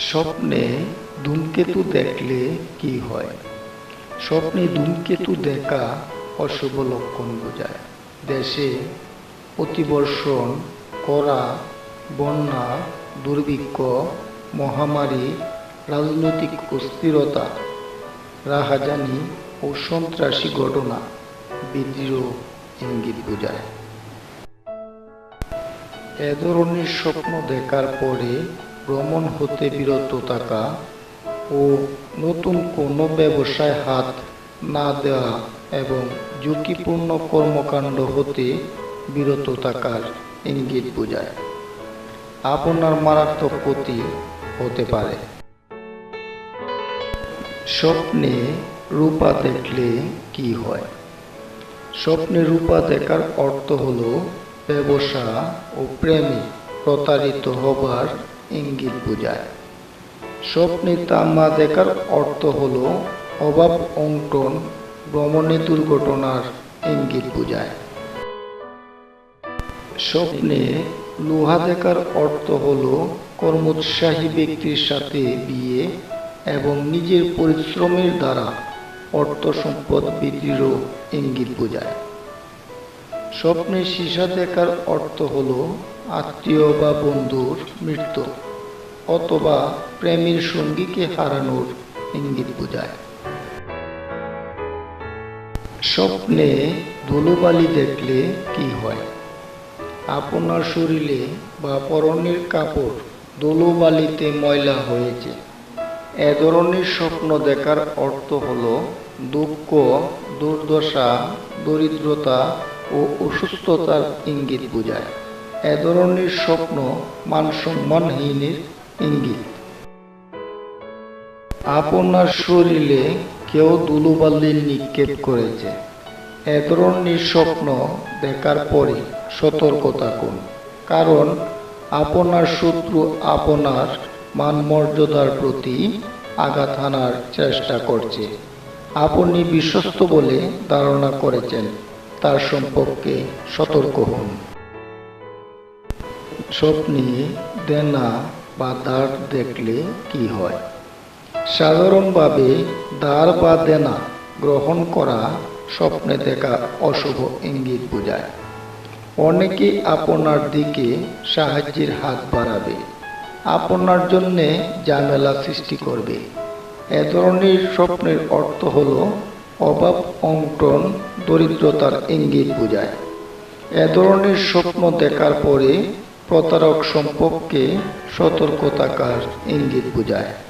স্বপ্নে ধূমকেতু দেখলে কি হয়? স্বপ্নে ধূমকেতু দেখা অশুভ লক্ষণ বোঝায়। দেশে অতিবর্ষণ, করা, বন্যা, দুর্ভিক্ষ, মহামারী, রাজনৈতিক অস্থিরতা, রাহাজানি ও সন্ত্রাসী ঘটনা বিদ্রোহ ইঙ্গিত বোঝায়। এ ধরনের স্বপ্ন দেখার পরে ভ্রমণ হতে বিরত থাকা ও নতুন কোনো ব্যবসায় হাত না দেওয়া এবং ঝুঁকিপূর্ণ কর্মকাণ্ড হতে বিরত থাকার ইঙ্গিত বোঝায়। আপনার মারাত্মক ক্ষতি হতে পারে। স্বপ্নে রূপা দেখলে কি হয়? স্বপ্নে রূপা দেখার অর্থ হলো, ব্যবসা ও প্রেমে প্রতারিত হবার ইঙ্গিত বোঝায়। স্বপ্নে তামা দেখার অর্থ হলো, অভাব অঙ্কন, ভ্রমণে দুর্ঘটনার ইঙ্গিত বোঝায়। স্বপ্নে লোহা দেখার অর্থ হলো, কর্মোৎসাহী ব্যক্তির সাথে বিয়ে এবং নিজের পরিশ্রমের দ্বারা অর্থ সম্পদ বৃদ্ধির ইঙ্গিত বোঝায়। স্বপ্নে সীসা দেখার অর্থ হল আত্মীয় বা বন্ধুর মৃত্যু, অথবা প্রেমের সঙ্গীকে হারানোর ইঙ্গিত বোঝায়। স্বপ্নে ধুলোবালি দেখলে কি হয়? আপনার শরীরে বা পরনের কাপড় ধুলোবালিতে ময়লা হয়েছে। এ ধরনের স্বপ্ন দেখার অর্থ হল দুঃখ, দুর্দশা, দরিদ্রতা ও অসুস্থতার ইঙ্গিত বোঝায়। এ ধরনের স্বপ্ন মানসম্মানহীনের ইঙ্গিত। আপনার শরীরে কেউ ধুলোবালি নিক্ষেপ করেছে। এ ধরনের স্বপ্ন দেখার পরে সতর্ক থাকুন, কারণ আপনার শত্রু আপনার মান মর্যাদার প্রতি আঘাত হানার চেষ্টা করছে। আপনি বিশ্বস্ত বলে ধারণা করেছেন। তার সম্পর্কে সতর্ক হন। স্বপ্নে দেনা বা দাঁড় দেখলে কি হয়? সাধারণভাবে দাঁড় বা দেনা গ্রহণ করা স্বপ্নে দেখা অশুভ ইঙ্গিত বোঝায়। অনেকে আপনার দিকে সাহায্যের হাত বাড়াবে। আপনার জন্যে ঝামেলা সৃষ্টি করবে। এ ধরনের স্বপ্নের অর্থ হল অভাব অঙ্কন দরিদ্রতার ইঙ্গিত বোঝায়। এ ধরনের স্বপ্ন দেখার পরে প্রতারক সম্পর্কে সতর্কতাকার ইঙ্গিত বোঝায়।